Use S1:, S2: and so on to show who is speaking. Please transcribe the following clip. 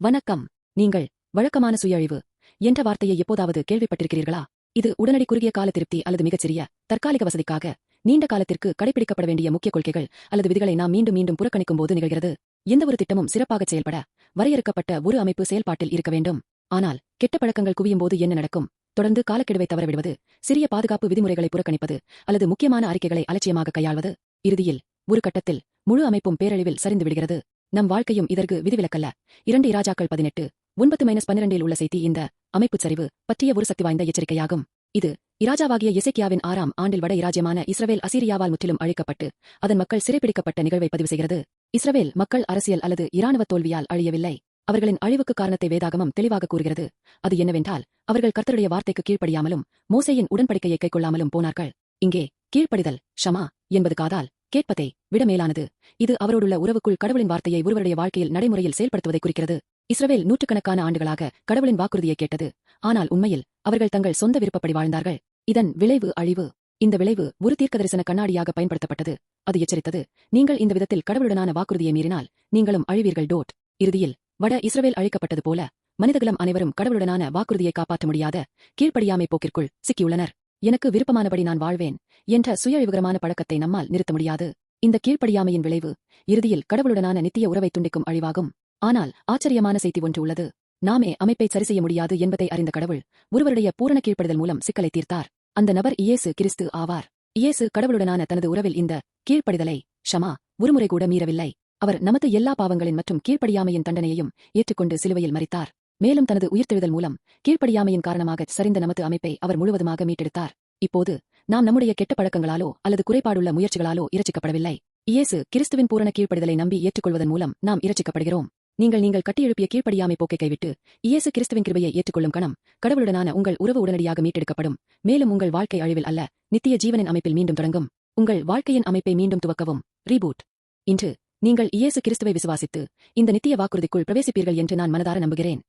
S1: வணக்கம். நீங்கள் வழக்கமான சுயழிவு என்ற வார்த்தையை எப்போதாவது கேள்விப்பட்டிருக்கிறீர்களா? இது உடனடி குறுகிய கால திருப்தி அல்லது மிகச்சிறிய தற்காலிக வசதிக்காக நீண்ட காலத்திற்கு கடைபிடிக்கப்பட வேண்டிய முக்கிய கொள்கைகள் அல்லது விதிகளை நாம் மீண்டும் மீண்டும் புறக்கணிக்கும் போது நிகழ்கிறது. எந்தவொரு திட்டமும் சிறப்பாக செயல்பட வரையறுக்கப்பட்ட ஒரு அமைப்பு செயல்பாட்டில் இருக்க வேண்டும். ஆனால் கெட்ட பழக்கங்கள் குவியும் போது என்ன நடக்கும்? தொடர்ந்து காலக்கெடுவை தவறவிடுவது சிறிய பாதுகாப்பு விதிமுறைகளை புறக்கணிப்பது அல்லது முக்கியமான அறிக்கைகளை அலட்சியமாக கையாள்வது இறுதியில் ஒரு கட்டத்தில் முழு அமைப்பும் பேரழிவில் சரிந்து விடுகிறது. நம் வாழ்க்கையும் இதற்கு விதிவிலக்கல்ல. இரண்டு இராஜாக்கள் பதினெட்டு. ஒன்பது மைனஸ் பன்னிரண்டில் உள்ள செய்தி இந்த அமைப்புச் சரிவு பற்றிய ஒரு சக்தி வாய்ந்த எச்சரிக்கையாகும். இது இராஜாவாகிய இசைக்கியாவின் ஆறாம் ஆண்டில் வட இராஜ்யமான இஸ்ரவேல் அசீரியாவால் முற்றிலும் அழிக்கப்பட்டு அதன் மக்கள் சிறைப்பிடிக்கப்பட்ட நிகழ்வை பதிவு செய்கிறது. இஸ்ரவேல் மக்கள் அரசியல் அல்லது இராணுவ தோல்வியால் அழியவில்லை. அவர்களின் அழிவுக்கு காரணத்தை வேதாகமம் தெளிவாக கூறுகிறது. அது என்னவென்றால் அவர்கள் கர்த்தருடைய வார்த்தைக்கு கீழ்ப்படியாமலும் மோசையின் உடன்படிக்கையை கைக்கொள்ளாமலும் போனார்கள். இங்கே கீழ்ப்படிதல் ஷமா என்பது காதால் கேட்பதை விட மேலானது இது அவரோடுள்ள உறவுக்குள் கடவுளின் வார்த்தையை ஒருவருடைய வாழ்க்கையில் நடைமுறையில் செயல்படுத்துவதை குறிக்கிறது. இஸ்ரவேல் நூற்றுக்கணக்கான ஆண்டுகளாக கடவுளின் வாக்குறுதியை கேட்டது. ஆனால் உண்மையில் அவர்கள் தங்கள் சொந்த விருப்பப்படி வாழ்ந்தார்கள். இதன் விளைவு அழிவு. இந்த விளைவு ஒரு தீர்க்கதரிசன கண்ணாடியாக பயன்படுத்தப்பட்டது. அது எச்சரித்தது. நீங்கள் இந்த விதத்தில் கடவுளுடனான வாக்குறுதியை மீறினால் நீங்களும் அழிவீர்கள். டோட். இறுதியில் வட இஸ்ரவேல் அழிக்கப்பட்டது போல மனிதகுலம் அனைவரும் கடவுளுடனான வாக்குறுதியை காப்பாற்ற முடியாத கீழ்ப்படியாமை போக்கிற்குள் சிக்கியுள்ளனர். எனக்கு விருப்பமானபடி நான் வாழ்வேன் என்ற சுயழிவுகரமான பழக்கத்தை நம்மால் நிறுத்த முடியாது. இந்த கீழ்ப்படியாமையின் விளைவு இறுதியில் கடவுளுடனான நித்திய உறவை துண்டிக்கும் அழிவாகும். ஆனால் ஆச்சரியமான செய்தி ஒன்று உள்ளது. நாமே அமைப்பை சரிசெய்ய முடியாது என்பதை அறிந்த கடவுள் ஒருவருடைய பூரண கீழ்ப்படுதல் மூலம் சிக்கலை தீர்த்தார். அந்த நபர் இயேசு கிறிஸ்து ஆவார். இயேசு கடவுளுடனான தனது உறவில் இந்த கீழ்ப்படிதலை ஷமா ஒருமுறை கூட மீறவில்லை. அவர் நமது எல்லா பாவங்களின் மற்றும் கீழ்ப்படியாமையின் தண்டனையையும் ஏற்றுக்கொண்டு சிலுவையில் மறித்தார். மேலும் தனது உயிர்த்தெழுதல் மூலம் கீழ்ப்படியாமையின் காரணமாக சரிந்த நமது அமைப்பை அவர் முழுவதுமாக மீட்டெடுத்தார். இப்போது நாம் நம்முடைய கெட்ட பழக்கங்களாலோ அல்லது குறைபாடுள்ள முயற்சிகளாலோ இரட்சிக்கப்படவில்லை. இயேசு கிறிஸ்துவின் பூரண கீழ்ப்படிதலை நம்பி ஏற்றுக்கொள்வதன் மூலம் நாம் இரட்சிக்கப்படுகிறோம். நீங்கள் நீங்கள் கட்டியெழுப்பிய கீழ்ப்படியாமை போக்கை கைவிட்டு இயேசு கிறிஸ்துவின் கிருபையை ஏற்றுக்கொள்ளும் கணம் கடவுளுடனான உங்கள் உறவு உடனடியாக மீட்டெடுக்கப்படும். மேலும் உங்கள் வாழ்க்கை அழிவில் அல்ல நித்திய ஜீவனின் அமைப்பில் மீண்டும் தொடங்கும். உங்கள் வாழ்க்கையின் அமைப்பை மீண்டும் துவக்கவும். ரீபூட் இன்று நீங்கள் இயேசு கிறிஸ்துவை விசுவாசித்து இந்த நித்திய வாக்குறுதிக்குள் பிரவேசிப்பீர்கள் என்று நான் மனதார நம்புகிறேன்.